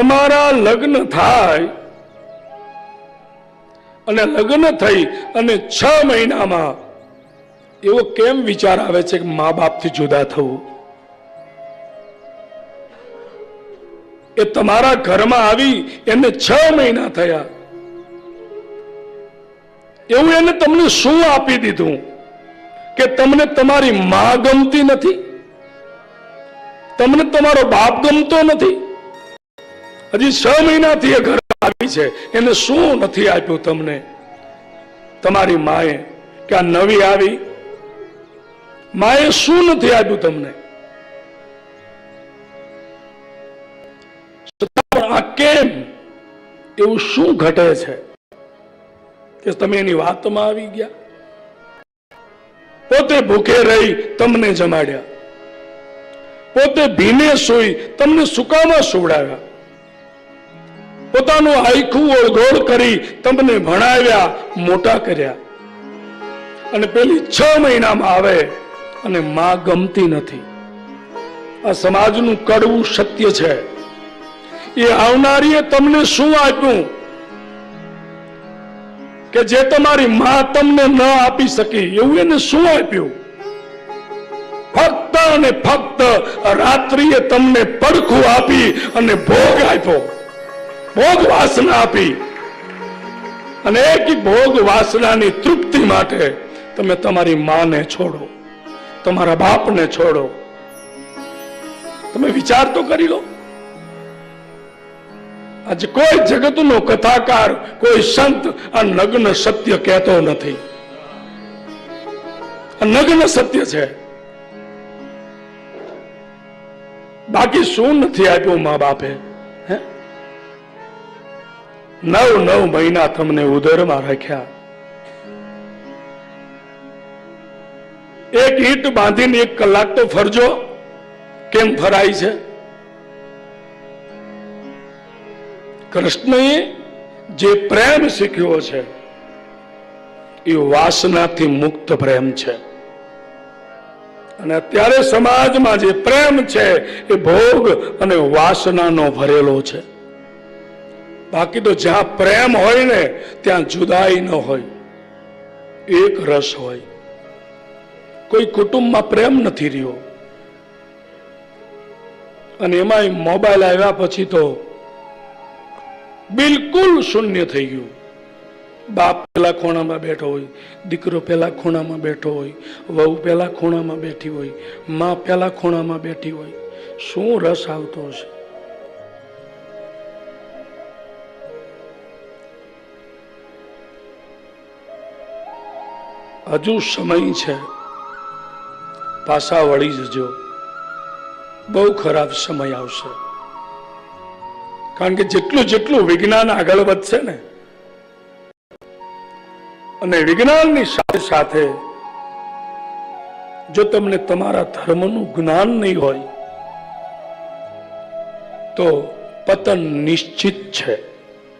તમારા લગ્ન થાય અને લગ્ન થઈ અને છ મહિનામાં એવો કેમ વિચાર આવે છે કે મા બાપથી જુદા થવું? એ તમારા ઘરમાં આવી એને છ મહિના થયા. એવું એને તમને શું આપી દીધું? કે તમને તમારી મા ગમતી નથી? તમને તમારો બાપ ગમતો નથી? હજી છ મહિનાથી એ ઘર આવી છે. એને શું નથી આપ્યું તમને? તમારી માએ કે આ નવી આવી? માએ શું નથી આપ્યું તમને? આ કેમ? એવું શું ઘટે છે? કે તમે એની વાતમાં આવી ગયા? પોતે ભૂખે રહી તમને જમાડ્યા. પોતે ભીને સુઈ તમને સુકામાં સુવડાવ્યા. પોતાનું આખું ઓળઘોળ કરી તમને ભણાવ્યા, મોટા કર્યા. અને પેલી છ મહિનામાં આવે અને માં ગમતી નથી. આ સમાજનું કડવું સત્ય છે. એ આવનારીએ તમને શું આપ્યું? કે જે તમારી માં તમને ન આપી શકી, એવું એને શું આપ્યું? ફક્ત અને ફક્ત રાત્રિએ તમને પડખું આપી અને ભોગ આપ્યો. ભોગ વાસના આપી. અને એક ભોગ વાસનાની તૃપ્તિ માટે તમે તમારી માને છોડો, તમારા બાપને છોડો. તમે વિચાર તો કરી લો. આજે કોઈ જગતનો કથાકાર, કોઈ સંત આ નગ્ન સત્ય કહેતો નથી. આ નગ્ન સત્ય છે. બાકી શું નથી આપ્યું મા બાપે, હે? નવ નવ મહિના તમને ઉદરમાં રાખ્યા. એક ઈટ બાંધીને એક કલાક તો ફરજો. કેમ ફરાય છે? કૃષ્ણએ જે પ્રેમ શીખ્યો છે, એ વાસનાથી મુક્ત પ્રેમ છે. અને અત્યારે સમાજમાં જે પ્રેમ છે, એ ભોગ અને વાસનાનો ભરેલો છે. બાકી તો જ્યાં પ્રેમ હોય ને, ત્યાં જુદાઈ ન હોય. એક રસ હોય. કોઈ કુટુંબમાં પ્રેમ નથી રહ્યો. અને એમાં મોબાઈલ આવ્યા પછી તો બિલકુલ શૂન્ય થઈ ગયું. બાપ પેલા ખૂણામાં બેઠો હોય, દીકરો પેલા ખૂણામાં બેઠો હોય, વહુ પેલા ખૂણામાં બેઠી હોય, મા પેલા ખૂણામાં બેઠી હોય. શું રસ આવતો હશે? હજુ સમય છે. પાછા વળી જજો. બહુ ખરાબ સમય આવશે. કારણ કે જેટલું જેટલું વિજ્ઞાન આગળ વધશે ને, અને વિજ્ઞાનની સાથે સાથે જો તમને તમારા ધર્મનું જ્ઞાન નહીં હોય, તો પતન નિશ્ચિત છે.